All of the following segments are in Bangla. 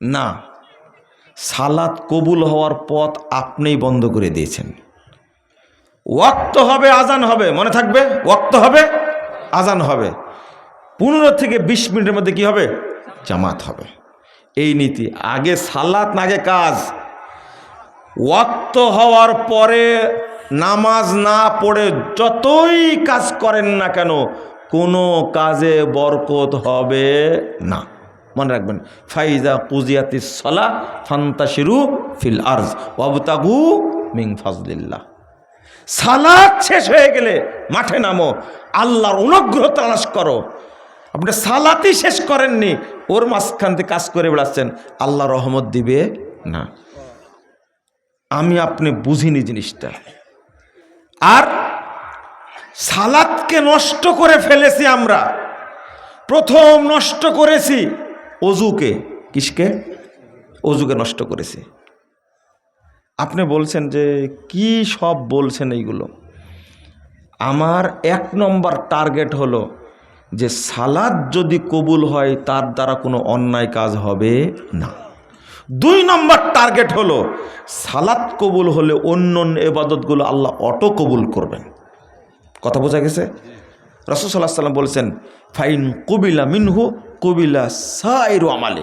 না, সালাত কবুল হওয়ার পথ আপনিই বন্ধ করে দিয়েছেন। ওয়াক্ত হবে, আজান হবে, মনে থাকবে? ওয়াক্ত হবে, আজান হবে। পনেরো থেকে বিশ মিনিটের মধ্যে কি হবে? জামাত হবে। এই নীতি, আগে সালাত আগে কাজ। ওয়াক্ত হওয়ার পরে নামাজ না পড়ে যতই কাজ করেন না কেন, কোনো কাজে বরকত হবে না। মনে রাখবেন। ফাইজা কুজিয়াতি সলা ফান্তাশিরু ফিল আরজ, ওয়াবতাগু মিং ফাজলিল্লাহ। সালাদ শেষ হয়ে গেলে মাঠে নামো, আল্লাহর অনুগ্রহ তালাশ করো। আপনি সালাতই শেষ করেননি, ওর মাঝখান থেকে কাজ করে বেড়াচ্ছেন, আল্লাহ রহমত দিবে না। আমি আপনি বুঝিনি জিনিসটা। আর সালাদকে নষ্ট করে ফেলেছি আমরা। প্রথম নষ্ট করেছি অজুকে, কিসকে? অজুকে নষ্ট করেছি। আপনি বলছেন যে, কি সব বলছেন এইগুলো? আমার এক নম্বর টার্গেট হলো যে, সালাদ যদি কবুল হয়, তার দ্বারা কোনো অন্যায় কাজ হবে না। দুই নম্বর টার্গেট হলো, সালাদ কবুল হলে অন্য অন্য এবাদতগুলো আল্লাহ অটো কবুল করবেন। কথা বোঝা গেছে? রসদাল্লাহ সাল্লাম বলছেন, ফাইন কবিলা মিনহু কবিলা সাইরু আমালে।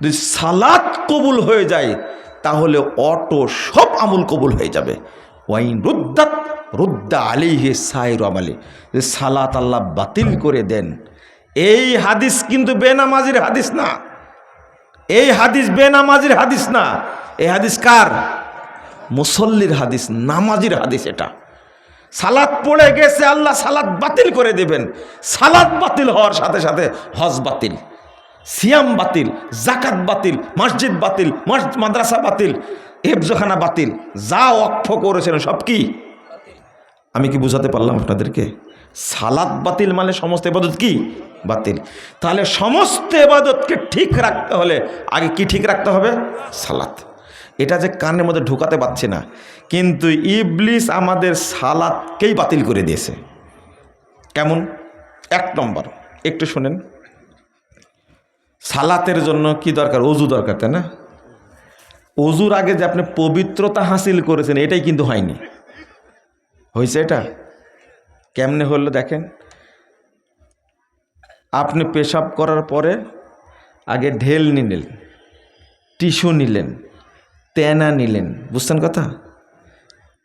যদি সালাত কবুল হয়ে যায়, তাহলে অটো সব আমল কবুল হয়ে যাবে। ওয়াইন রুদ্দাত, রুদ্দা আলিহে সাইরু আমালে। যদি সালাত আল্লাহ বাতিল করে দেন, এই হাদিস কিন্তু বেনামাজির হাদিস না। এই হাদিস বেনামাজির হাদিস না। এই হাদিস কার? মুসল্লির হাদিস, নামাজির হাদিস এটা। সালাদ পড়ে গেছে, আল্লাহ সালাদ বাতিল করে দেবেন। সালাদ বাতিল হওয়ার সাথে সাথে হজ বাতিল, সিয়াম বাতিল জাকাত বাতিল, মসজিদ বাতিল মাদ্রাসা বাতিল হেফজখানা বাতিল, যা অক্ষ করেছেন সব কি? আমি কি বুঝাতে পারলাম আপনাদেরকে? সালাদ বাতিল মানে সমস্ত এবাদত কি? বাতিল। তাহলে সমস্ত এবাদতকে ঠিক রাখতে হলে আগে কি ঠিক রাখতে হবে? সালাত। এটা যে কানের মধ্যে ঢুকাতে পারছে না। কিন্তু ইবলিস আমাদের সালাদকেই বাতিল করে দিয়েছে। কেমন? এক নম্বর, একটু শুনেন। সালাতের জন্য কি দরকার? অজু দরকার, তাই না? অজুর আগে যে আপনি পবিত্রতা হাসিল করেছেন, এটাই কিন্তু হয়নি। হয়েছে এটা? কেমনে হলো দেখেন? আপনি পেশাব করার পরে আগে ঢেল নিলেন, টিস্যু নিলেন তেনা নিলেন। বুঝছেন কথা?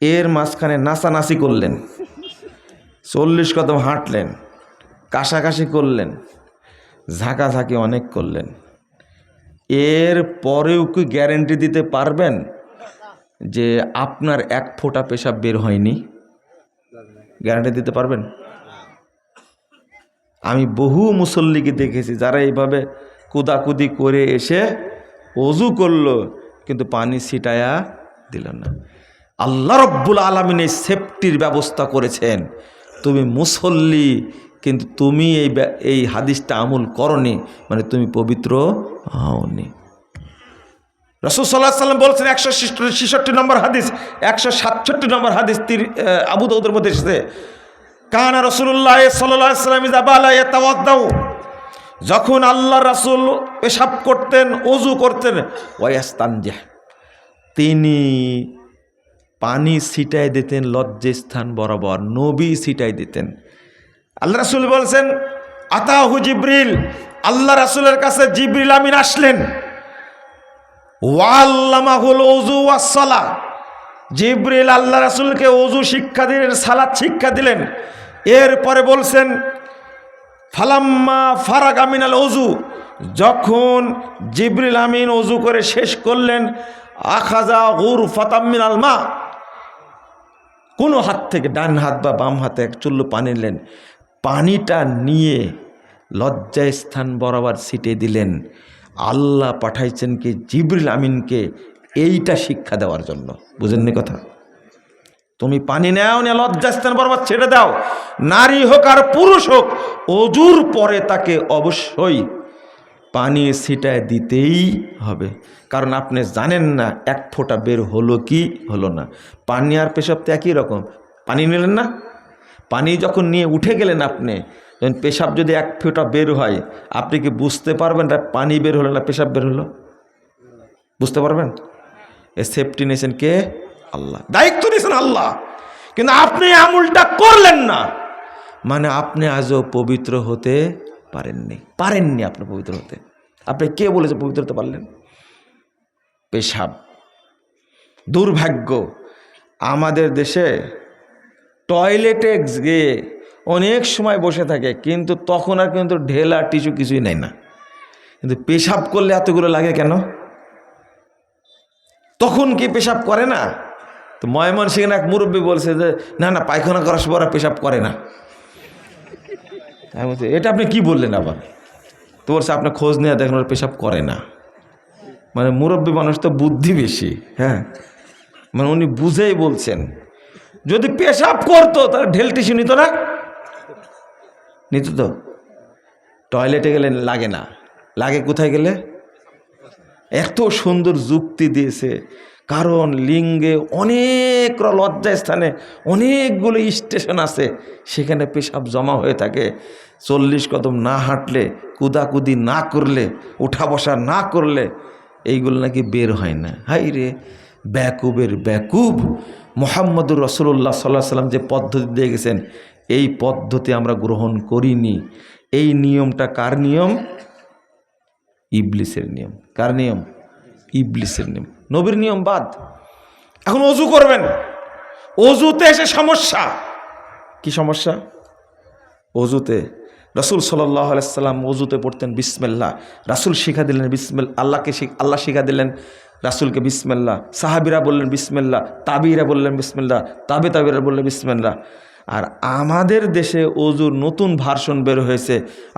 এর মাঝখানে নাচানাচি করলেন। চল্লিশ কদম হাঁটলেন। কাশাকাশি করলেন। ঝাঁকাঝাঁকি অনেক করলেন। এর পরেও কি গ্যারেন্টি দিতে পারবেন যে আপনার এক ফোঁটা পেশাব বের হয়নি? গ্যারান্টি দিতে পারবেন? আমি বহু মুসল্লিকে দেখেছি যারা এইভাবে কুদাকুদি করে এসে অজু করল। কিন্তু পানি ছিটায়া দিল না। আল্লাহ রব্বুল আলমিন এই সেফটির ব্যবস্থা করেছেন। তুমি মুসল্লি কিন্তু তুমি এই এই হাদিসটা আমল করনি মানে তুমি পবিত্র হওনি। রসুল সাল্লাহ সাল্লাম বলছেন একশো ছেষট্টি নম্বর হাদিস একশো সাতষট্টি নম্বর হাদিস তির আহ, আবু দাউদের মধ্যে এসেছে। কানা রসুল্লাহ সাল্লাম যখন আল্লাহ রাসুল পেশাব করতেন অজু করতেন ওয়াস্তানজাহ তিনি পানি ছিটাই দিতেন লজ্জাস্থান বরাবর, নবী ছিটাই দিতেন। আল্লাহ রাসুল বলছেন, আতাহু জিব্রিল আল্লাহ রাসুলের কাছে জিব্রিল আমিন আসলেন। ওয়াল্লামাহুল ওয়াসলা জিব্রিল আল্লাহ রাসুলকে ওজু শিক্ষা দিলেন সালাদ শিক্ষা দিলেন। এরপরে বলছেন ফালাম্মা ফারাক আমিনাল অজু যখন জিব্রিল আমিন অজু করে শেষ করলেন আখাজা গুর ফাতামিনাল মা, কোনো হাত থেকে, ডান হাত বা বাম হাতে এক চুল্লু পানি নিলেন। পানিটা নিয়ে লজ্জায় স্থান বরাবর ছিটে দিলেন। আল্লাহ পাঠাইছেন কি জিবরিল আমিনকে এইটা শিক্ষা দেওয়ার জন্য। বুঝেননি কথা? তুমি পানি নেও না লজ্জাস্থান বরাবর ছেড়ে দাও। নারী হোক আর পুরুষ হোক, অজুর পরে তাকে অবশ্যই পানি ছিটায় দিতেই হবে। কারণ আপনি জানেন না, এক ফোঁটা বের হলো কি হলো না। পানি আর পেশাব তো একই রকম। পানি নিলেন না? পানি যখন নিয়ে উঠে গেলেন আপনি, যখন পেশাব যদি এক ফোঁটা বের হয়, আপনি কি বুঝতে পারবেন না পানি বের হলো না পেশাব বের হলো? বুঝতে পারবেন? এ সেফটি নিয়েছেন কে আল্লাহ। দায়িত্ব নিয়েছেন আল্লাহ। কিন্তু আপনি আমলটা করলেন না। মানে আপনি আজও পবিত্র হতে পারেননি। পারেননি আপনি পবিত্র হতে। আপনি কে বলেছে পবিত্র হতে পারলেন? পেশাব। দুর্ভাগ্য। আমাদের দেশে টয়লেটে গিয়ে অনেক সময় বসে থাকে, কিন্তু তখন আর কিন্তু ঢেলা টিস্যু কিছুই নেয় না। কিন্তু পেশাব করলে এতগুলো লাগে কেন? তখন কি পেশাব করে না? তো ময়মন সিংহ এক মুরব্বী বলছে যে, না না, পায়খানা করার সময় ওরা পেশাব করে না। আমি বলছি, এটা আপনি কি বললেন আবার? তো বলছে, আপনার খোঁজ নিয়ে দেখেন, ওরা পেশাব করে না। মানে মুরব্বী মানুষ তো বুদ্ধি বেশি হ্যাঁ? মানে উনি বুঝেই বলছেন। যদি পেশাব করতো, তাহলে ঢেল টিস্যু নিত না? নিত তো। টয়লেটে গেলে লাগে না। লাগে কোথায় গেলে? এত সুন্দর যুক্তি দিয়েছে। কারণ লিঙ্গে অনেক লজ্জা স্থানে অনেকগুলো স্টেশন আছে, সেখানে পেশাব জমা হয়ে থাকে। চল্লিশ কদম না হাঁটলে, কুদাকুদি না করলে, উঠা বসা না করলে, এইগুলো নাকি বের হয় না। হাই রে, ব্যাকুবের ব্যাকুব। মোহাম্মদুর রসুল্লাহ সাল্লাহ সাল্লাম যে পদ্ধতি দিয়ে গেছেন, এই পদ্ধতি আমরা গ্রহণ করিনি। এই নিয়মটা কার নিয়ম? ইবলিসের নিয়ম। কার নিয়ম? ইবলিসের নিয়ম। নবীর নিয়ম বাদ। এখন অজু করবেন। অজুতে এসে সমস্যা। কি সমস্যা? অজুতে রসুল আলাইসাল্লাম অজুতে পড়তেন বিসমেল্লা রাসুল শিখা দিলেন বিসমেল আল্লাহকে আল্লাহ শিখা দিলেন রাসুলকে বিসমেল্লা সাহাবিরা বললেন বিসমেল্লা তাবিরা বললেন বিসমেল্লা তাবে তাবিরা বললেন বিসমেল্লা আর আমাদের দেশে অজুর নতুন ভার্সন বের হয়েছে।